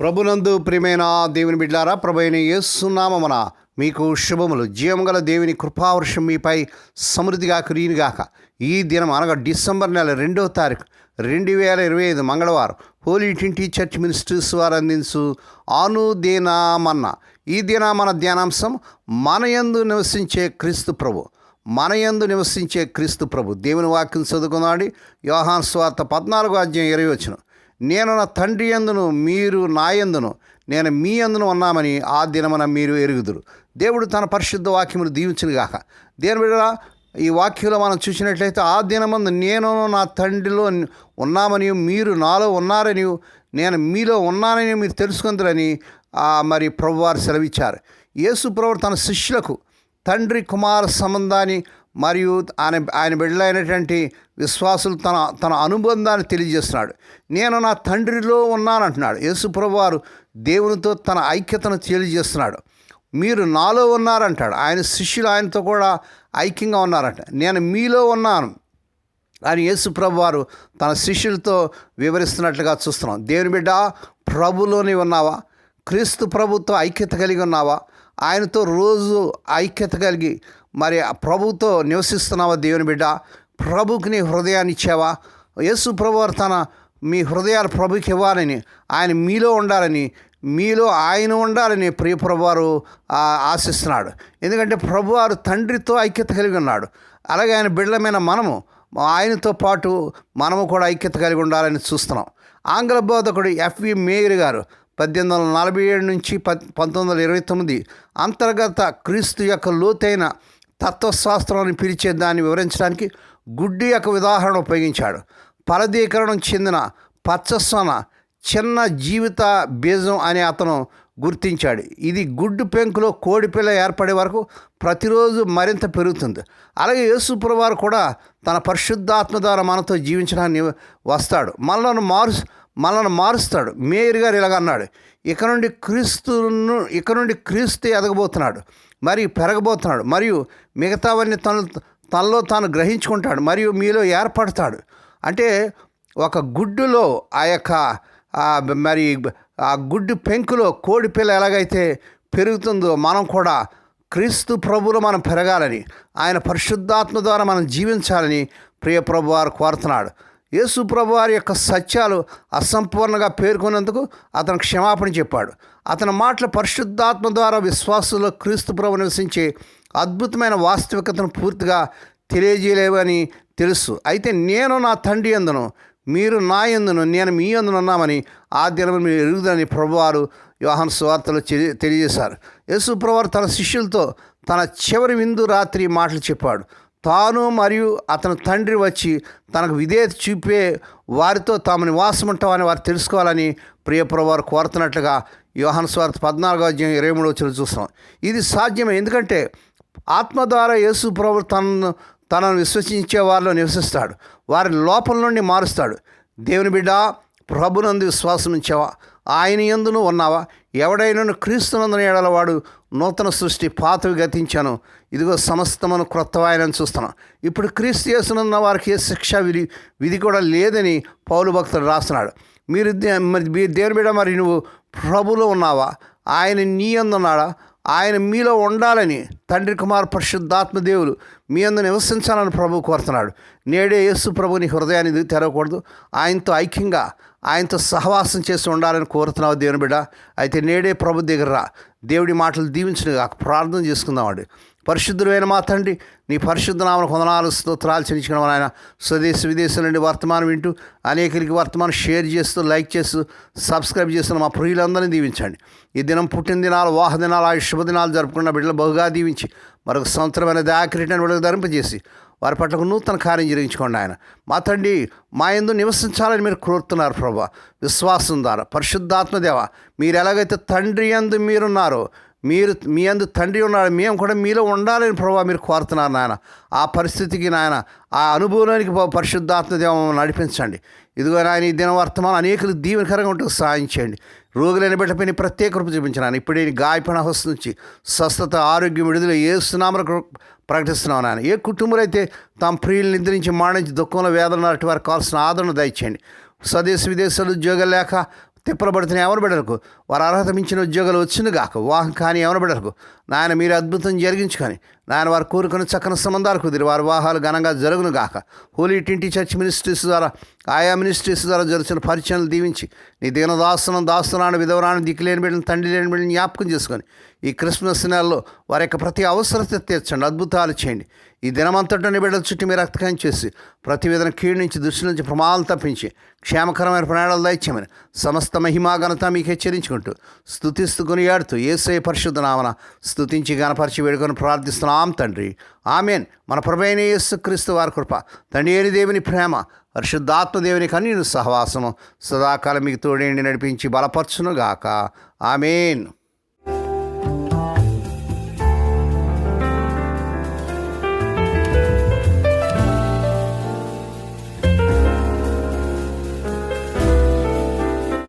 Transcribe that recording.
ప్రభునందు ప్రియమైన దేవుని బిడ్డారా ప్రభు అయిన యేసునామమున మీకు శుభములు. జీవముగల దేవుని కృపావర్షం మీపై సమృద్ధిగా కురియునిగాక. ఈ దినం అనగా డిసెంబర్ నెల రెండవ తారీఖు రెండు వేల ఇరవై ఐదు మంగళవారం హోలీ ట్వంటీ చర్చ్ మినిస్టర్స్ వారు అందించు ఆనుదీనామన్న ఈ దిన మన ధ్యానాంశం మన యందు నివసించే క్రీస్తు ప్రభు మన యందు నివసించే క్రీస్తు ప్రభు. దేవుని వాక్యం చదువుకున్నాడు యోహాన్ స్వార్థ పద్నాలుగు అధ్యాయం ఇరవై వచ్చిన. నేను నా తండ్రి యందును మీరు నా యందును నేను మీ అందును ఉన్నామని ఆ దినమున మీరు ఎరుగుదురు. దేవుడు తన పరిశుద్ధ వాక్యమును దీవించునుగాక దేని బిడ్డ ఈ వాక్యంలో మనం చూసినట్లయితే ఆ దినమందు నేను నా తండ్రిలో ఉన్నామని మీరు నాలో ఉన్నారని నేను మీలో ఉన్నానని మీరు తెలుసుకుందరని మరి ప్రభువారు సెలవిచ్చారు. యేసు ప్రభు తన శిష్యులకు తండ్రి కుమార సంబంధాన్ని మరియు ఆయన ఆయన బిడ్డలైనటువంటి విశ్వాసులు తన తన అనుబంధాన్ని తెలియజేస్తున్నాడు. నేను నా తండ్రిలో ఉన్నానంటున్నాడు. యేసుప్రభు వారు దేవునితో తన ఐక్యతను తెలియజేస్తున్నాడు. మీరు నాలో ఉన్నారంటాడు. ఆయన శిష్యులు ఆయనతో కూడా ఐక్యంగా ఉన్నారంట. నేను మీలో ఉన్నాను. అని యేసుప్రభు వారు తన శిష్యులతో వివరిస్తున్నట్లుగా చూస్తున్నాం. దేవుని బిడ్డ ప్రభులోని ఉన్నావా? క్రీస్తు ప్రభుతో ఐక్యత కలిగి ఉన్నావా? ఆయనతో రోజు ఐక్యత కలిగి మరి ప్రభుతో నివసిస్తున్నావా దేవుని బిడ్డ? ప్రభుకి నీ హృదయాన్ని ఇచ్చావా? యేసు ప్రభు తన మీ హృదయాలు ప్రభుకి ఇవ్వాలని ఆయన మీలో ఉండాలని మీలో ఆయన ఉండాలని ప్రియప్రభువారు ఆశిస్తున్నాడు. ఎందుకంటే ప్రభువారు తండ్రితో ఐక్యత కలిగి ఉన్నాడు. అలాగే ఆయన బిడ్డలమైన మనము ఆయనతో పాటు మనము కూడా ఐక్యత కలిగి ఉండాలని చూస్తున్నాం. ఆంగ్ల బోధకుడు ఎఫ్వి మేయర్ గారు పద్దెనిమిది వందల నలభై ఏడు నుంచి పంతొమ్మిది వందల ఇరవై తొమ్మిది అంతర్గత క్రీస్తు యొక్క లోతైన తత్వశాస్త్రాన్ని పిలిచే దాన్ని వివరించడానికి గుడ్డి యొక్క ఉదాహరణ ఉపయోగించాడు. ఫలదీకరణం చెందిన పచ్చసొన చిన్న జీవిత బీజం అని అతను గుర్తించాడు. ఇది గుడ్డు పెంకులో కోడిపిల్ల ఏర్పడే వరకు ప్రతిరోజు మరింత పెరుగుతుంది. అలాగే యేసుప్రవారు కూడా తన పరిశుద్ధాత్మ ద్వారా మనతో జీవించడానికి వస్తాడు. మనలను మారు మనల్ని మారుస్తాడు. మేయర్ గారు ఇలాగ అన్నాడు. ఇక నుండి క్రీస్తును ఇక నుండి క్రీస్తు ఎదగబోతున్నాడు. మరి పెరగబోతున్నాడు. మరియు మిగతావన్నీ తను తనలో తాను గ్రహించుకుంటాడు. మరియు మీలో ఏర్పడతాడు. అంటే ఒక గుడ్డులో ఆ యొక్క మరి ఆ గుడ్డు పెంకులో కోడి పిల్ల ఎలాగైతే పెరుగుతుందో మనం కూడా క్రీస్తు ప్రభులు మనం పెరగాలని ఆయన పరిశుద్ధాత్మ ద్వారా మనం జీవించాలని ప్రియ ప్రభు వారు కోరుతున్నాడు. యేసు వారి యొక్క సత్యాలు అసంపూర్ణంగా పేర్కొన్నందుకు అతను క్షమాపణ చెప్పాడు. అతని మాటలు పరిశుద్ధాత్మ ద్వారా విశ్వాసులో క్రీస్తు ప్రభు నివసించే అద్భుతమైన వాస్తవికతను పూర్తిగా తెలియజేయలేవని తెలుసు. అయితే నేను నా తండ్రి ఎందును? మీరు నా ఎందును? నేను మీ ఎందును ఉన్నామని ఆ దినమని మీరు ఎరుగుదని ప్రభువారు యోహాన్ సువార్తలో తెలియజేశారు. యేసు ప్రభువారు తన శిష్యులతో తన చివరి విందు రాత్రి మాటలు చెప్పాడు. తాను మరియు అతని తండ్రి వచ్చి తనకు విధేయత చూపే వారితో తాము నివాసం ఉంటామని వారు తెలుసుకోవాలని ప్రియ ప్రభువారు కోరుతున్నట్లుగా యోహన్స్వార్త పద్నాలుగో అధ్యాయం ఇరవై మూడు వచ్చిన చూస్తాం ఇది సాధ్యమే. ఎందుకంటే ఆత్మ ద్వారా యేసు ప్రభు తనను తనను విశ్వసించే వారిలో నివసిస్తాడు. వారి లోపల నుండి మారుస్తాడు. దేవుని బిడ్డ ప్రభునందు విశ్వాసం ఉంచావా? ఆయన ఎందును ఉన్నావా? ఎవడైనా క్రీస్తునందున ఏడలవాడు నూతన సృష్టి పాతవి గతించాను. ఇదిగో సమస్తమను క్రొత్తవాయనని చూస్తున్నాం ఇప్పుడు క్రీస్తు చేస్తున్న వారికి శిక్ష విధి విధి కూడా లేదని పౌలు భక్తుడు రాస్తున్నాడు. మీరు దే- మరి మీ దేవుని బిడ మరి నువ్వు ప్రభులో ఉన్నావా? ఆయన నీ ఎందున్నాడా ఆయన మీలో ఉండాలని తండ్రి కుమార్ పరిశుద్ధాత్మ దేవులు మీ అందు నివసించాలని ప్రభు కోరుతున్నాడు. నేడే యేసు ప్రభుని హృదయాన్ని తెరవకూడదు. ఆయనతో ఐక్యంగా ఆయనతో సహవాసం చేసి ఉండాలని కోరుతున్నావు దేవుని బిడ్డ. అయితే నేడే ప్రభు దగ్గర రా. దేవుడి మాటలు దీవించిన కాక ప్రార్థన చేసుకుందామండి పరిశుద్ధుడైన మా తండ్రి నీ పరిశుద్ధ నామన కొందనాలు స్తోత్రాలు చెల్లించడం ఆయన స్వదేశ విదేశం నుండి వర్తమానం వింటూ అనేకరికి వర్తమానం షేర్ చేస్తూ లైక్ చేస్తూ సబ్స్క్రైబ్ చేస్తున్న మా ప్రియులందరినీ దీవించండి. ఈ దినం పుట్టిన దినాలు వాహ దినాలు ఆ శుభదినాలు జరుపుకున్న బిడ్డలు బహుగా దీవించి మరొక సంవత్సరమైన దాకిరీటని వాళ్ళకి ధరింపజేసి వారి పట్ల ఒక నూతన కార్యం జరిగించుకోండి ఆయన. మా తండ్రి మా ఎందు నివసించాలని మీరు కోరుతున్నారు ప్రభా. విశ్వాసం ద్వారా పరిశుద్ధాత్మదేవ మీరు ఎలాగైతే తండ్రి ఎందు మీరున్నారో మీరు మీ అందు తండ్రి ఉన్నాడు మేము కూడా మీలో ఉండాలని ప్రభావ మీరు కోరుతున్నారు నాయన. ఆ పరిస్థితికి నాయన ఆ అనుభవానికి పరిశుద్ధాత్మ దేవం నడిపించండి. ఇదిగో నాయన ఈ దిన వర్తమానం అనేకలు దీవెనకరంగా ఉంటూ సాయం చేయండి. రోగులైన బిడ్డపైన ప్రత్యేక కృప చూపించినాను ఇప్పుడే ఈ గాయపడిన హస్తు నుంచి స్వస్థత ఆరోగ్యం విడుదల ఏ సునామకు ప్రకటిస్తున్నాను నాన్న ఏ కుటుంబాలు అయితే తమ ప్రియులు నిద్రించి మాణించి దుఃఖంలో వేదన వారికి కావాల్సిన ఆదరణ దయచేయండి. స్వదేశ విదేశాలు ఉద్యోగాలు లేక తిప్పలు పడుతున్న ఎవరి బిడ్డలకు వారు అర్హత మించిన ఉద్యోగాలు వచ్చిన గాక. వివాహం కానీ ఎవరి బిడ్డలకు నాయన మీరు అద్భుతం జరిగించుకొని నాయన వారు కోరుకుని చక్కని సంబంధాలు కుదిరి. వారి వివాహాలు ఘనంగా జరుగును గాక హోలీ టింటి చర్చ్ మినిస్ట్రీస్ ద్వారా ఆయా మినిస్ట్రీస్ ద్వారా జరుగుతున్న పరిచయాలు దీవించి నీ దిగిన దాస్తునం దాస్తున్నాను విధవరాన్ని దిక్కులేని బిడ్డను తండ్రి లేని బిడ్డను జ్ఞాపకం చేసుకొని ఈ క్రిస్మస్ నెలలో వారి యొక్క ప్రతి అవసరత తీర్చండి అద్భుతాలు చేయండి. ఈ దినమంతటిని బిడ్డల చుట్టూ మీరు రక్తకం చేసి ప్రతి విధన కీడు నుంచి దృష్టి నుంచి ప్రమాదాలు తప్పించి క్షేమకరమైన ప్రయాణాలు దయచేయమని సమస్త మహిమా ఘనత మీకు హెచ్చరించుకుంటూ స్థుతిస్తూ కొనియాడుతూ ఏసై పరిశుద్ధ నామన స్థుతించి గణపరిచి వేడుకొని ప్రార్థిస్తున్నాం. తండ్రి. ఆమెన్. మన ప్రభైన యేసుక్రీస్తు వారి కృప తండ్రి దేవుని ప్రేమ పరిశుద్ధాత్మదేవుని కన్నీను సహవాసము సదాకాలం మీకు తోడేండి నడిపించి బలపరచునుగాక. ఆమెన్.